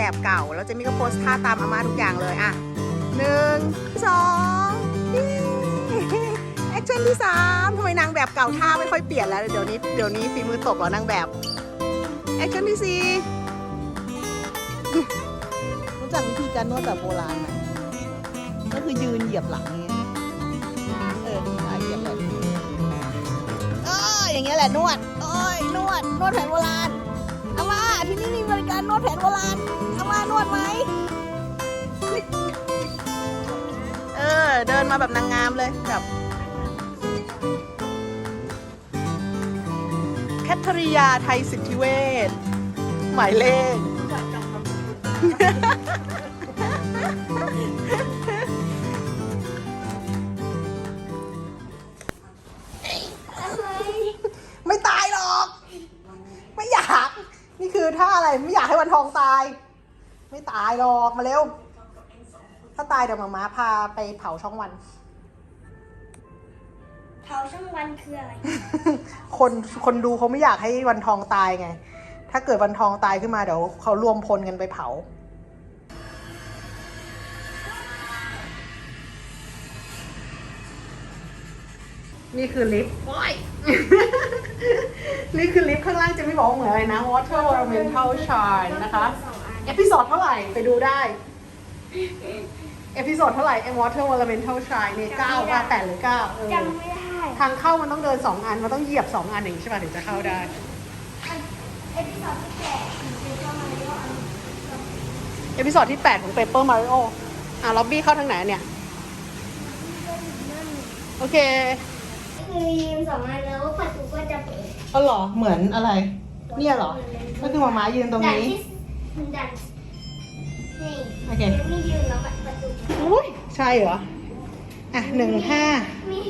แบบเก่า แล้วเจมี่ก็โพสท่าตามอาม่าทุกอย่างเลยอะหนึ่งสองแอคชั่นที่สามทำไมนางแบบเก่าท่าไม่ค่อยเปลี่ยนแล้ว เดี๋ยวนี้เดี๋ยวนี้ฝีมือตกเหรอนางแบบแอคชั่นที่สี่รู้จักวิธีการนวดแบบโบราณไหมก็คือยืนเหยียบหลังอย่เงี้ยเออเหยียบแบบเอออย่างเงี้ยแหละนวดโอ้ยนวดนวดแผนโบราณ ที่นี่มีบริการนวดแผนโบราณอามานวดไหม เออ เดินมาแบบนางงามเลยแบบแคทริยาไทยสิทธิเวชหมายเลข นี่คือถ้าอะไรไม่อยากให้วันทองตาย ไม่ตายหรอกมาเร็ว ถ้าตายเดี๋ยวมาม้าพาไปเผาช่องวัน เผาช่างวันคืออะไร คนคนดูเขาไม่อยากให้วันทองตายไง ถ้าเกิดวันทองตายขึ้นมาเดี๋ยวเขารวมพลกันไปเผา นี่คือลิฟต์นี่คือลิฟต์ข้างล่างจะไม่บอกว่าเหมือนอะไรนะ Water Ornamental Shine นะคะ เอพิโซดเท่าไหร่ไปดูได้ เอพิโซดเท่าไหร่ M Water Ornamental Shine นี่เก้าว่าแปดหรือเก้าเออจำไม่ได้ ทางเข้ามันต้องเดินสองอัน มันต้องเหยียบสองอันอย่างนี้ใช่ป่ะถึงจะเข้าได้ เอพิโซดที่แปดคือเข้ามาแล้วอันเอพิโซดที่8ของ Paper Mario อะล็อบบี้เข้าทางไหนเนี่ย โอเค คือยืนสองอันแล้วประตูก็จะเปิดก็หรอเหมือนอะไร เนี่ยเหรอ ก็คือหมาม้ายืนตรงนี้ ดันนี่โอเคนี่ยืนแล้วประตูอุ้ยใช่เหรอ อะหนึ่งห้า มี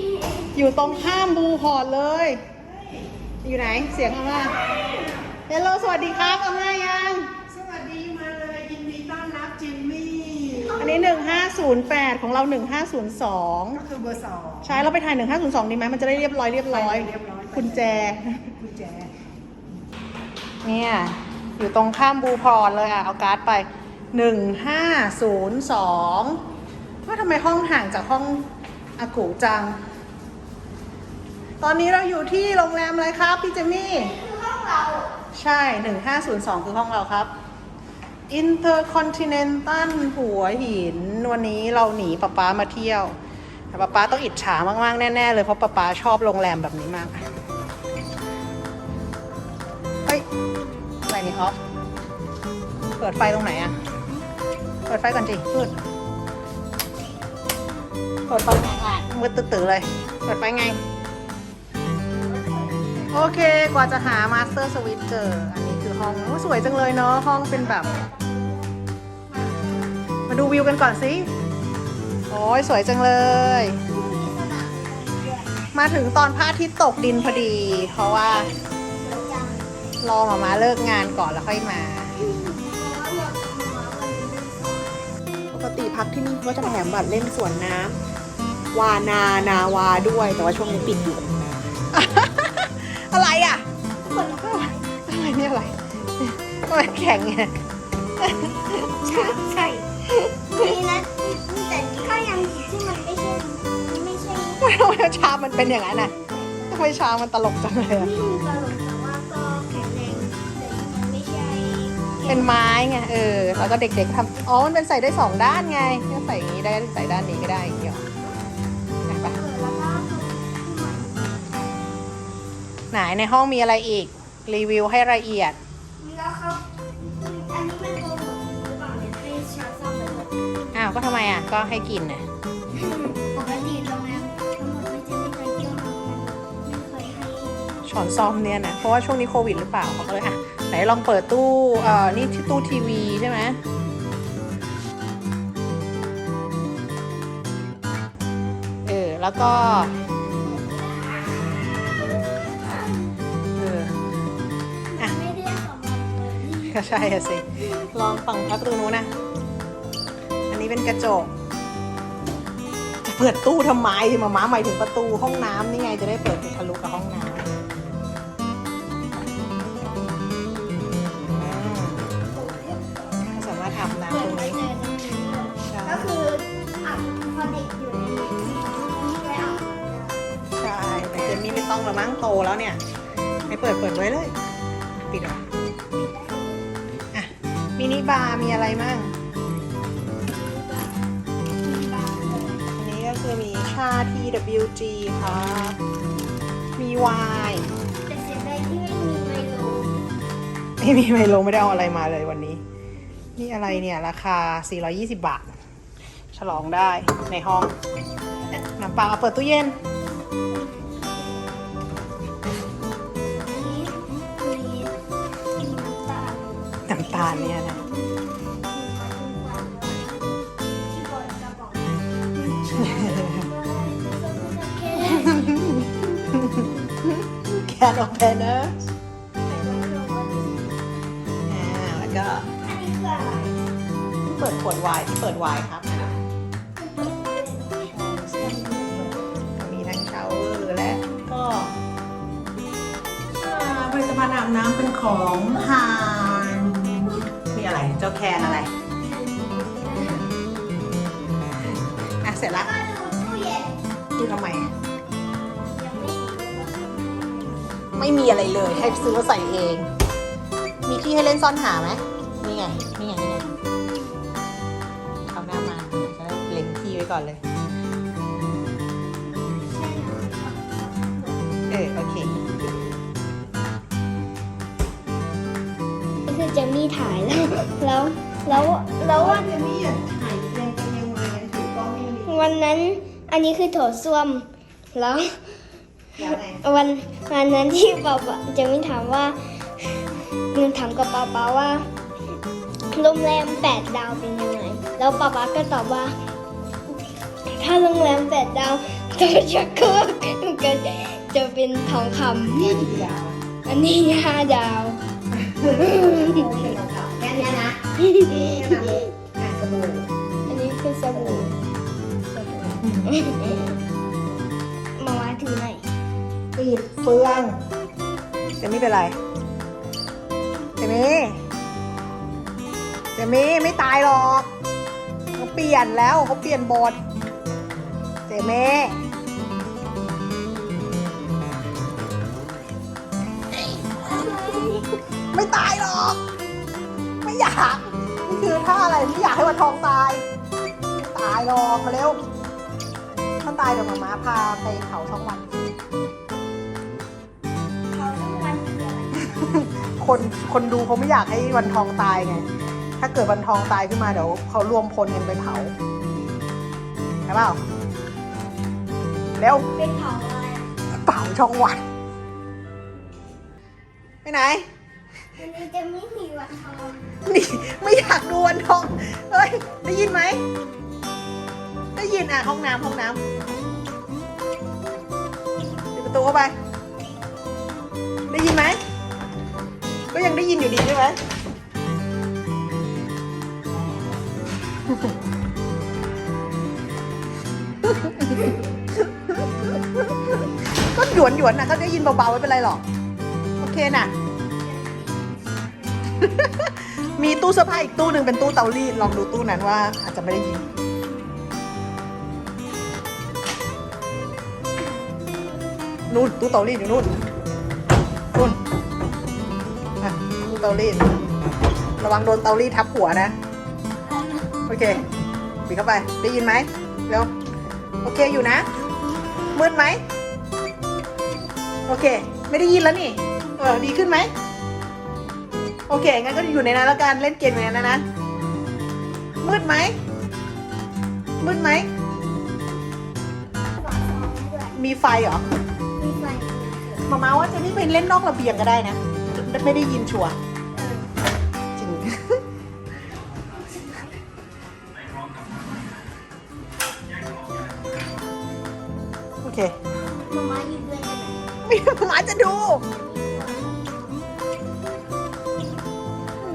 อยู่ตรงข้ามบูพอร์ตเลย อยู่ไหน เสียงอาม่าเฮลโลสวัสดีครับอาม่ายัง สวัสดีมาเลยยินดีต้อนรับจิมมี่ อันนี้ 1508 ของเรา1502ก็คือเบอร์สอง ใช่เราไปถ่าย 1502ดีไหมมันจะได้เรียบร้อยเรียบร้อยเรียบร้อยคุณแจคุณแจ เนี่ย อยู่ตรงข้ามบูพรอนเลยอะ เอาการ์ดไป 1502ว่าทำไมห้องห่างจากห้องอากูจัง ตอนนี้เราอยู่ที่โรงแรมอะไรครับพี่เจมี่คือห้องเรา ใช่1502คือห้องเราครับ Intercontinental หัวหิน วันนี้เราหนีป๊าป๊ามาเที่ยว แต่ป๊าป๊าต้องอิจฉามาก ๆ แน่ ๆ เลย เพราะป๊าป๊าชอบโรงแรมแบบนี้มาก เฮ้ยอะไรนี่ออฟเปิดไฟตรงไหนอะเปิดไฟก่อนจิมืดเปิดไฟไงอะมืดตื้อๆเลย เปิดไฟไง โอเค กว่าจะหามาสเตอร์สวิตเจอ อันนี้คือห้องสวยจังเลยเนาะ ห้องเป็นแบบ มาดูวิวกันก่อนสิ โอ้ยสวยจังเลย มาถึงตอนพระอาทิตย์ตกดินพอดี เพราะว่า รอหมามาเลิกงานก่อนแล้วค่อยมา ปกติพักที่นี่ก็จะแถมบัตรเล่นสวนน้ำวานานาวาด้วย แต่ว่าช่วงนี้ปิดอยู่ อะไรอะอะไรเนี่ยอะไรทำไมแข็งไงใช่ใช่ นะแต่ก็ยังที่มันไม่ใช่ไม่ใช่ทำไมชามมันเป็นอย่างนั้นน่ะทำไมชามมันตลกจังเลยอะไม่มีตลกแต่ว่าก็แข็งแรงแต่มันไม่ใช่เป็นไม้ไงเออแล้วก็เด็กๆทำอ๋อมันเป็นใส่ได้สองด้านไงก็ใส่อย่างนี้ได้ใส่ด้านนี้ก็ได้อย่างเดียวเห็นปะเออแล้วก็ไหนในห้องมีอะไรอีกรีวิวให้ละเอียดแล้วครับาวก็ทำไมอะ ก็ให้กินน่ะปกติโรงแรมทั้งหมดไม่จะไม่เคยเที่ยวโรงแรมไม่เคยให้ช้อนซ่อมเนี่ยนะ เพราะว่าช่วงนี้โควิดหรือเปล่าเขาก็เลยอะ ไหนลองเปิดตู้ เอ่อ นี่ที่ตู้ทีวีใช่ไหมเออ แล้วก็ เออ ไม่ได้ของมันเลย ก็ใช่อะสิ ลองฟังพักดูนู้นนะอันนี้ เป็นกระจก จะเปิดตู้ทำไมมาม้าหมายถึงประตูห้องน้ำนี่ไงจะได้เปิดทะลุกับห้องน้ำสามารถทำน้ำตรงนี้ก็คืออัดพอเด็กอยู่ในนี้ไว้อาบใช่แต่เจมี่ไม่ต้องละมั้งโตแล้วเนี่ยให้เปิดเปิดไว้เลย ปิดอะมินิบาร์มีอะไรมั่ง คือมีชา TWG ครับมีวน์แต่เสียดายที่ไม่มีไมโลไม่มีไมโลไม่ได้เอาอะไรมาเลยวันนี้ นี่อะไรเนี่ย ราคา 420 บาท ฉลองได้ในห้องน้ำเปล่าเอาเปิดตู้เย็น อันนี้มีน้ำตาลน้ำตาลเนี่ยนะ แค่แคนโอเพนเนอร์อ่าแล้วก็อันนี้คืออะไรเปิดขวดไวน์ที่เปิดไวน์ครับมีทั้งชาเวอร์และก็อ่าผลิตภัณฑ์อาบน้ำเป็นของฮานมีอะไรเจ้าแคนอะไรอะเสร็จละตู้เย็นดูทำไม ไม่มีอะไรเลยให้ซื้อมาใส่เอง มีที่ให้เล่นซ่อนหาไหมนี่ไงนี่ไงนี่ไงเอาหน้ามาจะได้เล็งที่ไว้ก่อนเลย เออโอเค ก็คือจะมีถ่ายแล้ว แล้วแล้วแล้วว่าวันเจมี่อย่าถ่ายเรียงกันยังไงถือกล้องไม่มีวันนั้นอันนี้คือโถส้วมแล้ว แล้วไงวันวันนั้นที่ป๊าป๊าจะไม่ถามว่าหนูถามกับป๊าป๊าว่าโรงแรมแปดดาวเป็นยังไง แล้วป๊าป๊าก็ตอบว่า ถ้าโรงแรมแปดดาวตัวชักโครกก็จะเป็นทองคำอันนี้ห้าดาวแค่นี้นะอะสบู่อันนี้คือสบู่ ปิดเฟืองจะไม่เป็นไรเจมี่เจมี่ไม่ตายหรอกเขาเปลี่ยนแล้วเขาเปลี่ยนบทเจมี่ไม่ตายหรอก ไม่อยากนี่คือถ้าอะไรไม่อยากให้วันทองตาย ตายหรอกมาเร็วถ้าตายเดี๋ยวหมามาพาไปเขาช่องวัน คนคนดูเขาไม่อยากให้วันทองตายไง ถ้าเกิดวันทองตายขึ้นมาเดี๋ยวเขารวมพลกันไปเผาใช่เปล่าเร็วเป็นเผาอะไรเผาช่องวันไปไหนวันนี้จะไม่มีวันทองนี่ไม่อยากดูวันทองเอ้ยได้ยินไหมได้ยินอะห้องน้ำห้องน้ำปิดประตูเข้าไป ได้ยินไหมก็ ยังได้ยินอยู่ดีใช่ไหมก็หยวนหยวนนะก็ได้ยินเบาๆไม่เป็นไรหรอก โอเคน่ะ มีตู้เสื้อผ้าอีกตู้หนึ่งเป็นตู้เตารีดลองดูตู้นั้นว่า อาจจะไม่ได้ยินนู่นตู้เตารีดอยู่นู่นนู่น เตารีดระวังโดนเตารีดทับหัวนะ โอเคปิดเข้าไป ได้ยินไหมเร็ว โอเคอยู่นะ มืดไหม โอเค ไม่ได้ยินแล้วนี่ เออ ดีขึ้นไหม โอเค งั้นก็อยู่ในนั้นแล้วกัน เล่นเกมอยู่ในนั้นนะ มืดไหม มืดไหมบอกทองด้วยมีไฟเหรอมีไฟมามาว่าเจะนี่ไปเล่นนอกระเบียงก็ได้นะ ไม่ได้ยินชัวร์เออจริ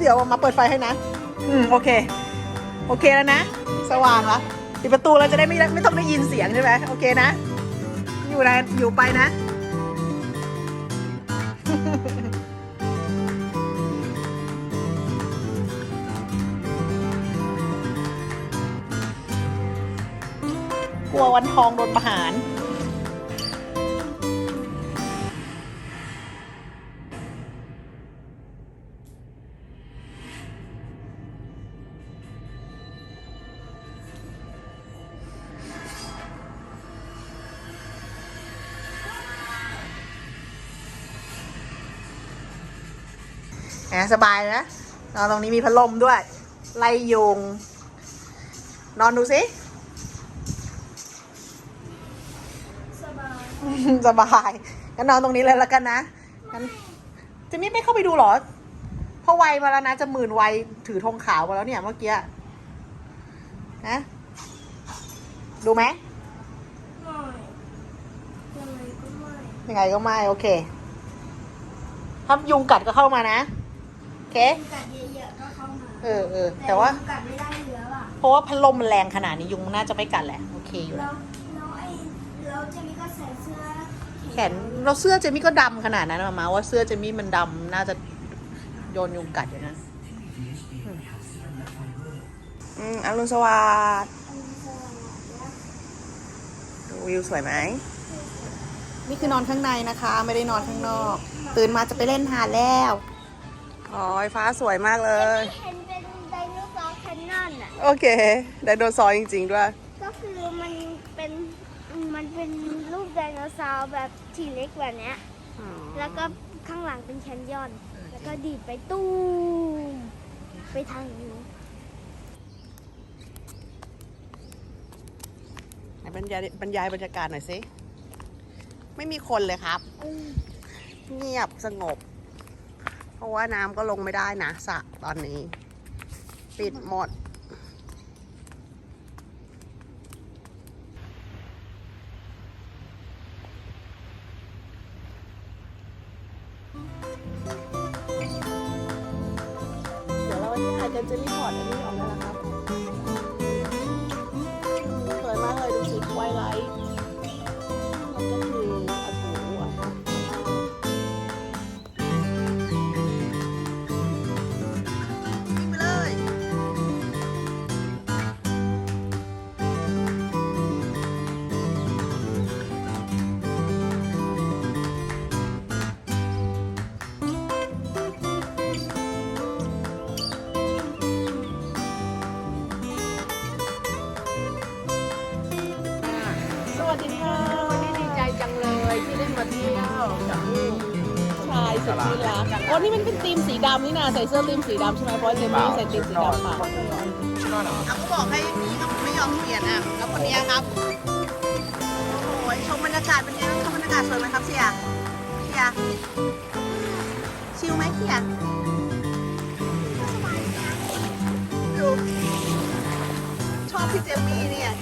ดี๋ยวมาเปิดไฟให้นะ อืมโอเค โอเคแล้วนะ สว่างแล้วปิดประตูเราจะได้ไม่ไม่ต้องได้ยินเสียงใช่ไหมโอเคนะ อยู่นะอยู่ไปนะ กลัววันทองโดนประหาร สบายนะนอนตรงนี้มีพัดลมด้วย ไล่ยุง นอนดูสิ สบาย สบายงั้นนอนตรงนี้เลยแล้วกันนะงั้นเจะมี่ไม่เข้าไปดูเหรอเพราะวัยมาแล้วนะจะหมื่นวัยถือธงขาวมาแล้วเนี่ยเมื่อกี้นะดูไหมไม่ยังไงก็ไม่ยังไงก็ไม่โอเคถ้ายุงกัดก็เข้ามานะโอ เคกัดเยอะๆก็เข้ามาเออเออแต่ว่า กัดไม่ได้เยอะอะเพราะว่าพัดลมมันแรงขนาดนี้ยุงน่าจะไม่กัดแหละโอเคอยู่แล้แล้ววแล้วไอ้แล้วเจมี่ก็ใส่เสื้อแขนเราเสื้อเจมี่ก็ดำขนาดนั้นมามาว่าเสื้อเจมี่มันดำน่าจะโดนยุงกัดอยู่นะอืมอืมอรุณสวัสดิ์ดูวิวสวยไหม นี่คือนอนข้างในนะคะ ไม่ได้นอนข้างนอก ตื่นมาจะไปเล่นหาดแล้ว อ๋อฟ้าสวยมากเลย เห็นเป็นไดโนเสาร์แคนนอนอะ โอเค ไดโนเสาร์จริง ๆ ด้วย ก็คือมันเป็นมันเป็นรูปไดโนเสาร์แบบทีเล็กแบบเนี้ยแล้วก็ข้างหลังเป็นแคนยอน แล้วก็ดีดไปตู้มไปทางนู้นไหนบรรยายบรรยายบรรยากาศหน่อยสิ ไม่มีคนเลยครับอืมเงียบสงบ เพราะว่าน้ำก็ลงไม่ได้นะสระตอนนี้ ปิดหมด รักวันนี้มันเป็นธีมสีดำนี่นะใส่เสื้อธีมสีดำใช่ไหมเพราะเจมมี่ใส่ธีมสีดำเปล่าชุดนอนเหรอเขาก็บอกให้พี่ก็ไม่ยอมเปลี่ยนอะ แล้วคนเนี้ยครับ โอ้ยชมบรรยากาศเป็นไงบ้างชมบรรยากาศสวยไหมครับเสียเสียชิลไหมเสียดูชอบพี่เจมมี่เนี่ย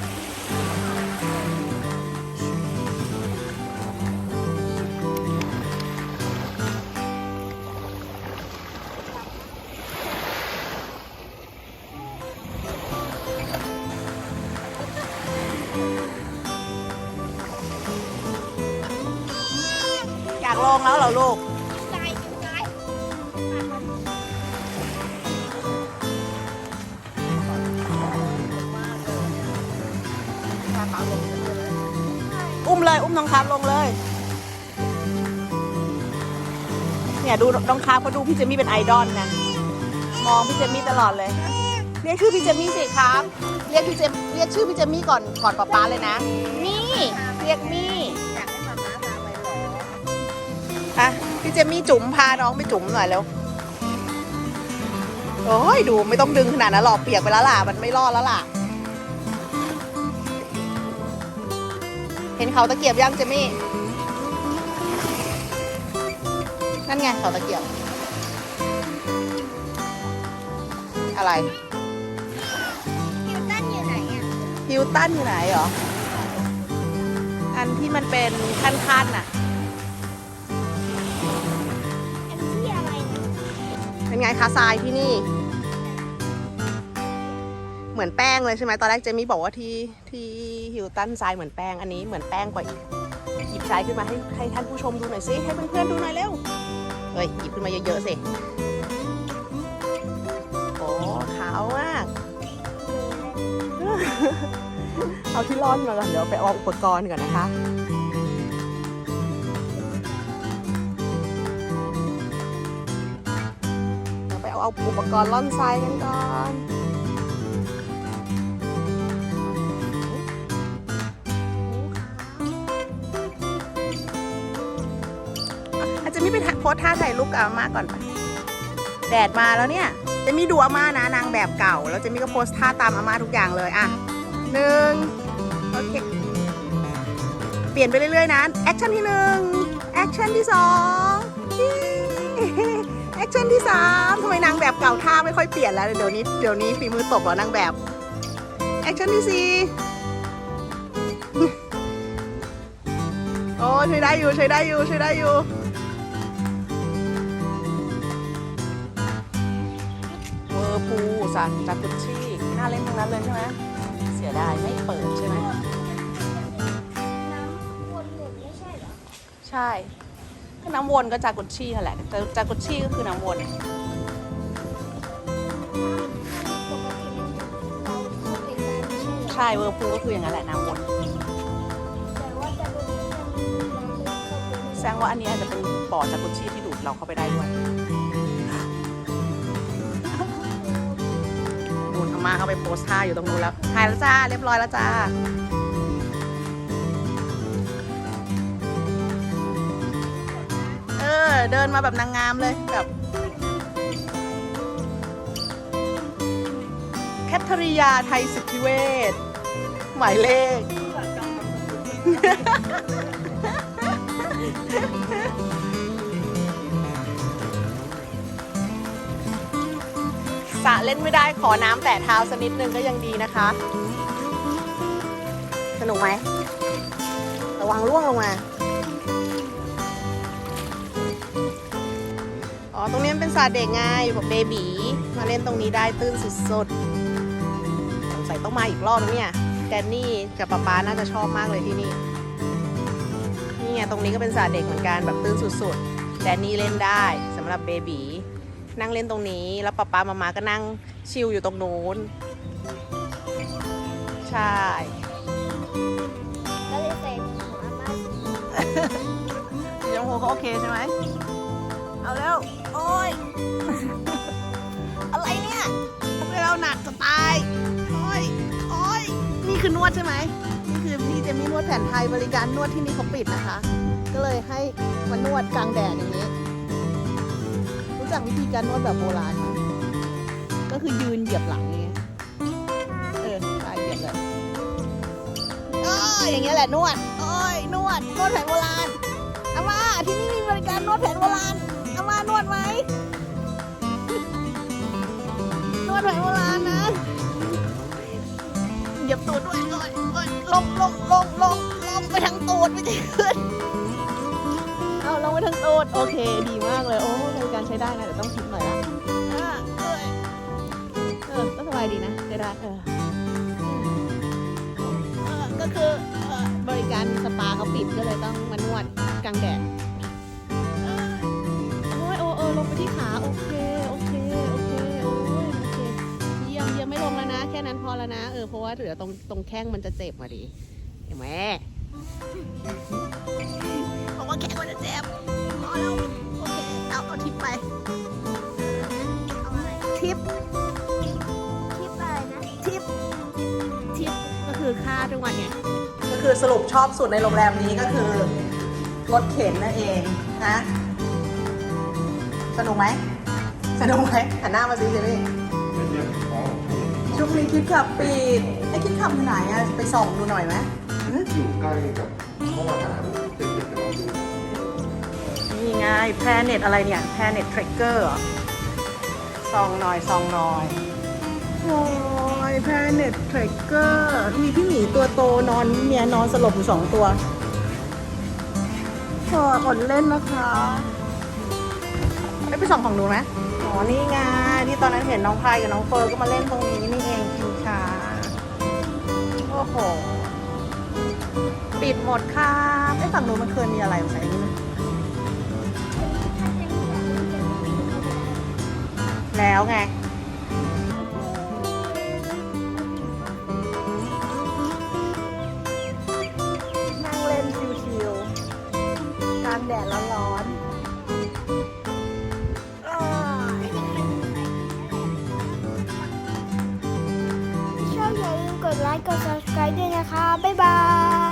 อุ้มเลย อุ้มน้องคาร์ฟลงเลย เนี่ยดูน้องคาร์ฟเขาดูพี่เจมี่เป็นไอดอลนะมองพี่เจมี่ตลอดเลย เรียกชื่อพี่เจมี่สิครับ เรียกพี่เจมเรียกชื่อพี่เจมี่ก่อนก่อนป๊าป๊าเลยนะ มี่เรียกมี่อยากให้มาม้าพาไปเหรออะพี่เจมี่จุ๋มพาน้องไปจุ๋มหน่อยแล้วโอ้ยดูไม่ต้องดึงขนาดนั้นหรอกเปียกไปแล้วล่ะมันไม่รอดแล้วล่ะ ห็นเขาตะเกียบยังเจมี่ นั่นไงเขาตะเกียบ อะไร คิวตันอยู่ไหนอะฮิวตันอยู่ไหนเหรอ อันที่มันเป็นขั้นๆน่ะ อันที่อะไรนะเป็นไงคะทรายที่นี่ เหมือนแป้งเลยใช่ไหมตอนแรกเจมี่บอกว่าที่ที่ฮิลตันทรายเหมือนแป้งอันนี้เหมือนแป้งกว่าอีกหยิบทรายขึ้นมาให้ให้ท่านผู้ชมดูหน่อยสิให้เพื่อนๆดูหน่อยเร็วเฮ้ยหยิบขึ้นมาเยอะๆสิโอ้ขาวมากเอาที่ร่อนมาก่อนเดี๋ยวไปเอาอุปกรณ์ก่อนนะคะเดี๋ยวไปเอาอุปกรณ์ร่อนทรายกันก่อน ถ่ายโพสท่าถ่ายรูปกับอาม่าก่อนไปแดดมาแล้วเนี่ยจะมีดูอาม่านะนางแบบเก่า แล้วจะมีก็โพสท่าตามอาม่าทุกอย่างเลยอะหนึ่งโอเคเปลี่ยนไปเรื่อยๆนะแอคชั่นที่หนึ่งแอคชั่นที่สองแอคชั่นที่สามทำไมนางแบบเก่าท่าไม่ค่อยเปลี่ยนแล้วเดี๋ยวนี้เดี๋ยวนี้ฝีมือตบเหรอนางแบบแอคชั่นที่สี่โอ้ใช้ได้อยู่ใช้ได้อยู่ใช้ได้อยู่ สันจากกุชชี่น่าเล่นทั้งนั้นเลยใช่ไหมเสียดายไม่เปิดใช่ไหมน้ำวนหมุนไม่ใช่เหรอ ใช่ก็น้ำวนก็จากกุชชี่นั่นแหละแต่จากกุชชี่ก็คือน้ำวนปกติเราเข้าไปได้ไม่ใช่เหรอใช่เวอร์พูก็คืออย่างนั้นแหละน้ำวนแต่ว่าจะเป็นเราไม่เข้าไปแสดงว่าอันนี้อาจจะเป็นปอดจากกุชชี่ที่ดูดเราเข้าไปได้ด้วย นู่นอามาเข้าไปโพสท่าอยู่ตรงนู้นแล้วถ่ายแล้วจ้าเรียบร้อยแล้วจ้าเออเดินมาแบบนางงามเลยแบบแคทริยาไทยสุทธิเวศหมายเลข สระเล่นไม่ได้ขอน้ำแตะเท้าสักนิดนึงก็ยังดีนะคะ สนุกไหม ระวังล่วงลงมา อ๋อ ตรงนี้มันเป็นสระเด็กไงแบบเบบีมาเล่นตรงนี้ได้ตื้นสุดๆสงสัยต้องมาอีกรอบนะเนี่ยแดนนี่กับป๊าป๊าน่าจะชอบมากเลยที่นี่ นี่ไงตรงนี้ก็เป็นสระเด็กเหมือนกันแบบตื้นสุดๆแดนนี่เล่นได้สำหรับเบบี นั่งเล่นตรงนี้ แล้วป๊าป๊ามามาก็นั่งชิลอยู่ตรงนู้น ใช่ ก็เลยใส่หัวมาสีชมพูเขาโอเคใช่ไหม เอาแล้ว โอ้ย อะไรเนี่ยเราหนักจะตาย โอ้ย โอ้ย นี่คือนวดใช่ไหม นี่คือพี่เจมี่นวดแผนไทยบริการนวดที่นี่เขาปิดนะคะ ก็เลยให้มานวดกลางแดดอย่างนี้ จักวิธีการนวดแบบโบราณไหมก็คือยืนเหยียบหลังอย่างเงี้ยเออใช่เหยียบเลยโอ้ยอย่างเงี้ยแหละนวดโอ้ยนวดนวดแผนโบราณอาม่าที่นี่มีบริการนวดแผนโบราณอาม่านวดไหมนวดแผนโบราณนะเหยียบตูดด้วยโอ้ยโอ้ยลงลงลงลงลงไปทางตูดไม่ใช่ขึ้น เอาลงไปทางตูดโอเค ดีมากเลย โอ้บริการใช้ได้นะแต่ต้องคิดหน่อยละเออก็สบายดีนะใช้ได้เออก็คือบริการสปาเขาปิดก็เลยต้องมานวดกลางแดดโอ้ยโอ้เออลงไปที่ขาโอเคโอเคโอเคโอ้ยโอเคเยี่ยมเยี่ยมไม่ลงแล้วนะ แค่นั้นพอแล้วนะเออเพราะว่าเดี๋ยวตรงตรงแข้งมันจะเจ็บมาดิเห็นไหม บอกว่าแข้งมันจะเจ็บพอแล้วโอเคเอาเอาทิปไปเอาอะไรทิปคลิปอะไรนะทิปทิปก็คือค่าทุกวันเนี่ยก็คือสรุปชอบสุดในโรงแรมนี้ก็คือรถเข็นนั่นเองนะสนุกไหมสนุกไหมหันหน้ามาสิเจมี่ช่วงนี้คิดขับปิดไอ้คิดขับอยู่ไหนอะไปส่องดูหน่อยไหมหึอยู่ใกล้กับห้องอาหาร ไงแพเน็ตอะไรเนี่ยแพเน็ตเทรคเกอร์ส่องหน่อยส่องหน่อยโอ้ยแพเน็ตเทรคเกอร์มีพี่หมีตัวโตนอนเนี่ยนอนสลบอยู่สองตัวขออดเล่นนะคะไม่ไปส่องของหนูไหมอ๋อ นี่ไงที่ตอนนั้นเห็นน้องพายกับน้องเฟิร์นก็มาเล่นตรงนี้นี่เองคิวชาโอ้โห ปิดหมดค่ะไอ้ฝั่งนู้นมันเคยมีอะไรใส่นี่ไหม แล้วไง นั่งเล่นชิวๆกลางแดดร้อนๆอ้ายชอบอย่าลืมกดไลค์ กด subscribe ด้วยนะคะ บ๊ายบาย